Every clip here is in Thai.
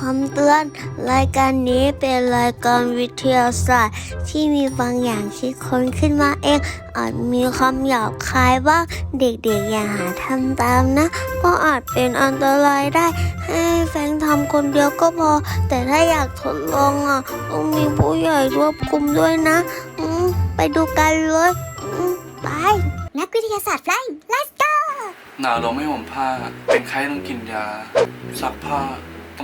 คำเตือน รายการนี้เป็นรายการวิทยาศาสตร์ ที่มีบางอย่างคิดค้นขึ้นมาเอง อาจมีคำหยาบคายบ้างเด็กๆอย่าหาทำตามนะ เพราะอาจเป็นอันตรายได้ ให้แฟงทำคนเดียวก็พอ แต่ถ้าอยากทดลองอะต้องมีผู้ใหญ่ร่วมกลุ่มด้วยนะไปดูกันเลยไปนักวิทยาศาสตร์ไฟ let's go หนาวเราไม่ห่มผ้า เป็นไข้ต้องกินยาซักผ้า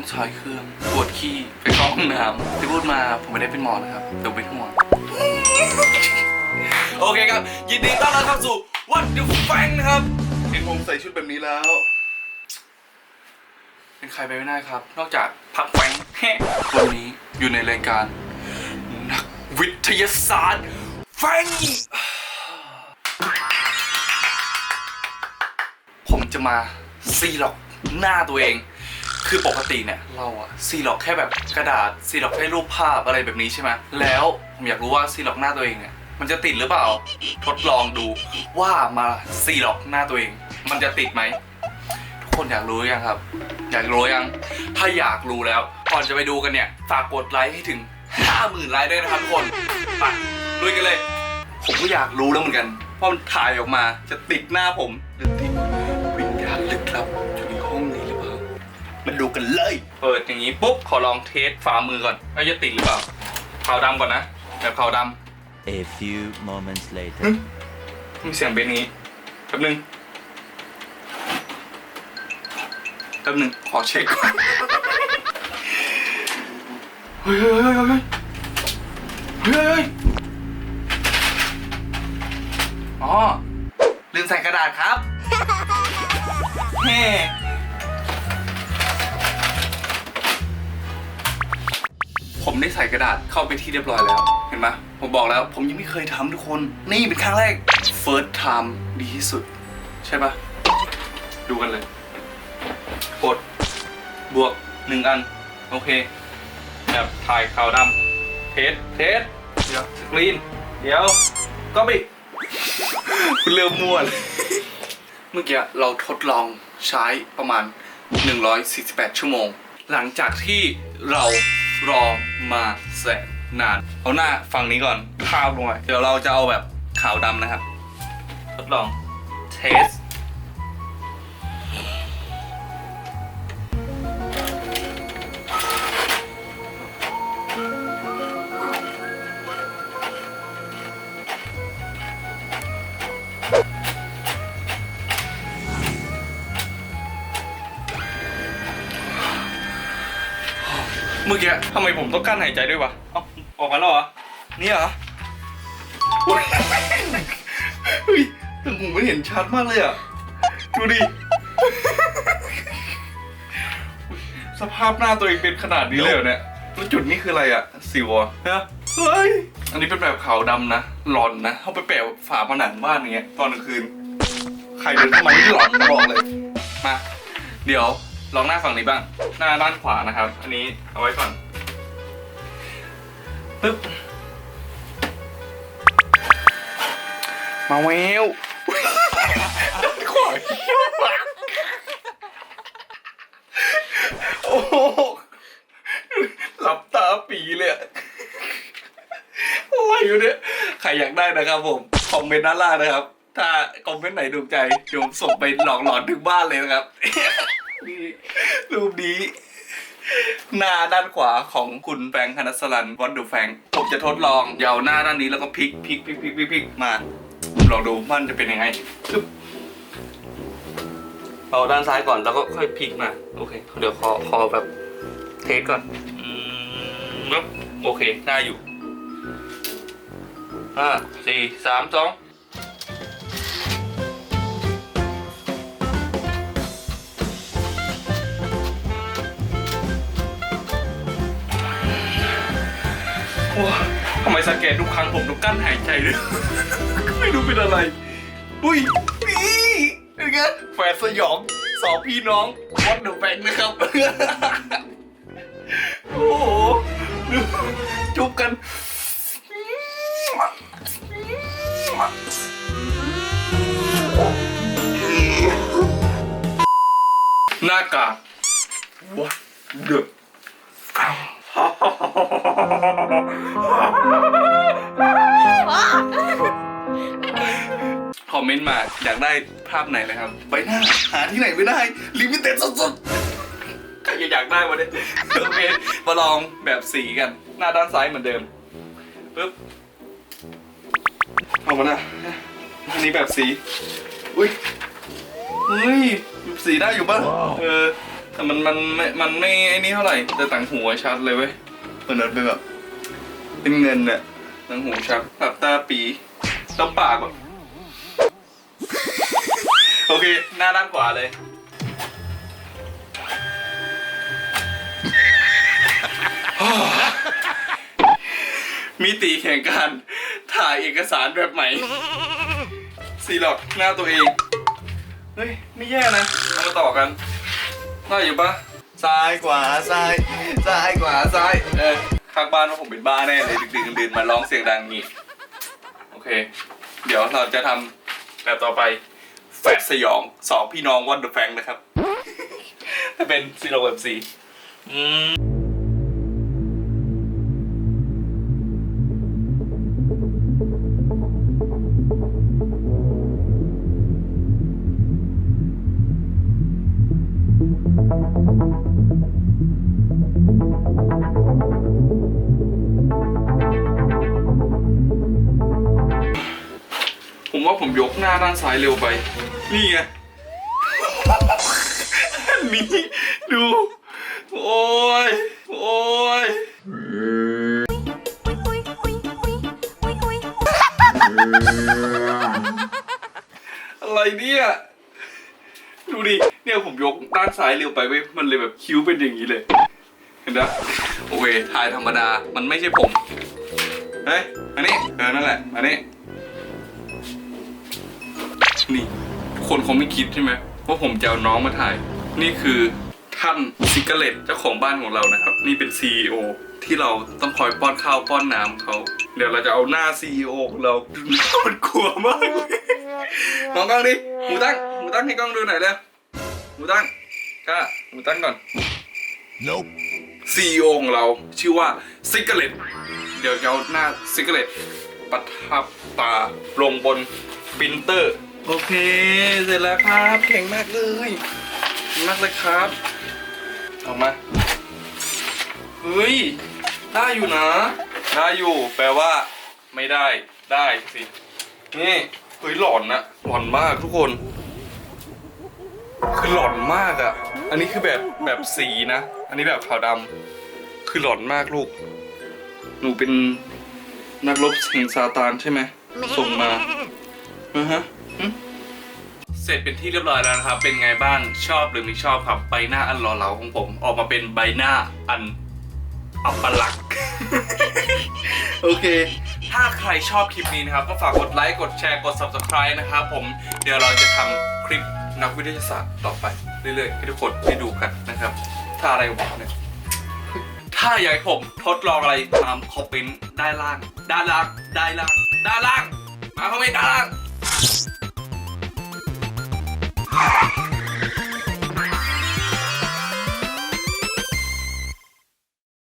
ต้องใช้เครื่องปวดขี้ไปเข้าห้องน้ำที่พูดมาผมไม่ได้เป็นหมอนะครับเดี๋ยวเป็นห่วงโอเคครับ ยินดีต้อนรับเข้าสู่ What the Fang นะครับ เห็นผมใส่ชุดแบบนี้แล้ว เป็นใครไปไม่ได้ครับ นอกจากพักแฟงวันนี้อยู่ในรายการ นักวิทยาศาสตร์ แฟงผมจะมาซีล็อกหน้าตัวเอง คือปกติเนี่ยเราอะซีล็อกแค่แบบกระดาษซีล็อกแค่รูปภาพอะไรแบบนี้ใช่ไหมแล้วผมอยากรู้ว่าซีล็อกหน้าตัวเองเนี่ยมันจะติดหรือเปล่า ทดลองดูว่ามาซีล็อกหน้าตัวเอง มันจะติดไหมทุกคนอยากรู้ยังครับ อยากรู้ยัง ถ้าอยากรู้แล้วก่อนจะไปดูกันเนี่ยฝากกดไลค์ให้ถึง 50,000ไลค์ด้วยนะครับทุกคนไปลุยกันเลย ผมก็อยากรู้แล้วเหมือนกันว่ามันถ่ายออกมาจะติดหน้าผมหรือติดวิญญาณลึกลับอยู่ มาดูกันเลย เปิดอย่างนี้ปุ๊บขอลองเทสฝ่ามือก่อนว่าจะติดหรือเปล่าขาวดำก่อนนะแบบขาวด A few moments later. ำมีเสียงเป็นอย่างนี้แป๊บนึงแป๊บนึงขอเช็คก่อนเฮ้ยเฮ้ยเฮ้ยเฮ้ยเฮ้ยเฮ้ยอ๋อลืมใส่กระดาษครับเฮ้ ผมได้ใส่กระดาษเข้าไปที่เรียบร้อยแล้ว เห็นไหมผมบอกแล้ว ผมยังไม่เคยทำทุกคน นี่เป็นครั้งแรก first time ดีที่สุด ใช่ปะดูกันเลย กด บวกหนึ่งอัน โอเค แบบถ่ายขาวดำเทส เทส เดี๋ยวสกรีน เดี๋ยว ก็ไปคุณเริ่มมั่วเลยเมื่อกี้เราทดลองใช้ประมาณ 148 ชั่วโมง หลังจากที่เรา รอมาแสนนาน เอาหน้าฝั่งนี้ก่อนคาบลงไปเดี๋ยวเราจะเอาแบบขาวดำนะครับ ทดลองเทส เมื่อกี้ทำไมผมต้องกั้นหายใจด้วยวะเอ้าออกมาแล้วเหรอนี่เหรออุ๊ยเฮ้ยแต่ผมไม่เห็นชัดมากเลยอะ ดูดิ สภาพหน้าตัวเองเป็นขนาดนี้เลยเหรอเนี่ยแล้วจุดนี้คืออะไรอะ สิวเหรอะฮะเฮ้ย อันนี้เป็นแบบขาวดำนะ หลอนนะเอาไปแปะฝาผนังบ้านอย่างเงี้ย ตอนกลางคืน ใครเดินเข้ามานี่หลอนบอกเลย มา เดี๋ยว ลองหน้าฝั่งนี้บ้าง หน้าด้านขวานะครับ อันนี้เอาไว้ก่อนปึ๊บ มาแววด้านขวาโอ้โหหลับตาปีเลยอะอะไรอยู่เนี่ย ใครอยากได้นะครับผม คอมเมนต์ด้านล่างนะครับ ถ้าคอมเมนต์ไหนถูกใจเดี๋ยวผมส่งไปหลอกหลอนถึงบ้านเลยนะครับ นี่รูปนี้ หน้าด้านขวาของคุณแฟรงค์ธนสลันวันดูแฟรงค์ผมจะทดลองเยาวหน้าด้านนี้แล้วก็พลิกพลิกพลิกพลิกพลิกพลิกมาลองดูมันจะเป็นยังไงปึ๊บเอาด้านซ้ายก่อนแล้วก็ค่อยพลิกมาโอเค เดี๋ยวขอขอแบบเทสก่อนอืมโอเคได้อยู่ห้าสี่สามสอง โอ้ทำไมสแกนทุกครั้งผมต้องกั้นหายใจเลยไม่รู้เป็นอะไร อุ้ยนี่เป็นไงแฝดสยองสองพี่น้องวอตเดอะแบงนะครับ โอ้โหดูจุบกันหน้ากาก What the คอมเมนต์มาอยากได้ภาพไหนนะครับ ใบหน้าหาที่ไหนไม่ได้ลิมิเต็ดสุดๆใครจะอยากได้วะเนี่ยโอเคมาลองแบบสีกัน หน้าด้านซ้ายเหมือนเดิมปึ๊บเอามาหน้าอันนี้แบบสี อุ้ยเฮ้ยสีได้อยู่ป่ะเออ แต่มันมันไม่มันไม่ไอ้นี่เท่าไหร่แต่ต่างหูชัดเลยเว้ยเหมือนเป็นแบบเป็นเงินเนี่ยต่างหูชัดแบบตาปีต้องปากแบบโอเค หน้าด้านขวาเลยมิติแข่งการถ่ายเอกสารแบบใหม่สีหลอกหน้าตัวเอง เฮ้ย ไม่แย่นะ เอามาต่อกัน ได้อยู่ปะซ้ายขวาซ้ายซ้ายขวาซ้ายเออข้างบ้านว่าผมเป็นบ้าแน่เลยดึกๆดื่นๆมาร้องเสียงดังงี้โอเค เดี๋ยวเราจะทำแบบต่อไปแฟดสยองสองพี่น้องวันเดอะแฟงนะครับ ถ้าเป็นซีโร่เว็บซี ผมว่าผมยกหน้าด้านซ้ายเร็วไป นี่ไง นี่ ดู โอ้ย โอ้ย อะไรเนี่ย ดูดิ เนี่ยผมยกด้านซ้ายเร็วไปเว้ย มันเลยแบบคิ้วเป็นอย่างนี้เลย เห็นนะโอเคถ่ายธรรมดา มันไม่ใช่ผม เฮ้ย อันนี้ เออ นั่นแหละ อันนี้ นี่ทุกคนคงไม่คิดใช่ไหมว่าผมจะเอาน้องมาถ่าย นี่คือท่านซิกเกเลตเจ้าของบ้านของเรานะครับ นี่เป็น CEO ที่เราต้องคอยป้อนข้าวป้อนน้ำเขาเดี๋ยวเราจะเอาหน้า CEO ของเรามันกลัวมากเลยมองกล้องดิหมูตั้งหมูตั้งให้กล้องดูหน่อยเร็วหมูตั้งก้าหมูตั้งก่อน Nope. CEO ของเราชื่อว่าซิกเกเลตเดี๋ยวจะเอาหน้าซิกเกเลตประทับตาลงบนปรินเตอร์ โอเค เสร็จแล้วครับเก่งมากเลยเก่งมากเลยครับ ออกมา เฮ้ย ได้อยู่นะ ได้อยู่ แปลว่า ไม่ได้ ได้สิ นี่ เฮ้ยหลอนนะหลอนมากทุกคน คือหลอนมากอะ่ะ อันนี้คือแบบแบบสีนะ อันนี้แบบขาวดำคือหลอนมากลูก หนูเป็นนักรบแห่งซาตานใช่ไหม ส่งมาอือฮะหึ เสร็จเป็นที่เรียบร้อยแล้วนะครับ เป็นไงบ้างชอบหรือไม่ชอบครับใบหน้าอันหล่อเหลาของผม ออกมาเป็นใบหน้าอันอัปลักษณ์ โอเค ถ้าใครชอบคลิปนี้นะครับ ก็ฝากกดไลค์ กดแชร์ กด subscribe นะครับผม เดี๋ยวเราจะทำคลิปนักวิทยาศาสตร์ต่อไป เรื่อยๆ ให้ทุกคนได้ดูกันนะครับ ถ้าอะไรบอกเนี่ย ถ้าอยากให้ผมทดลองอะไรตามคอมเมนต์ด้านล่าง ด้านล่าง ด้านล่าง ด้านล่าง มาคอมเมนต์ด้านล่าง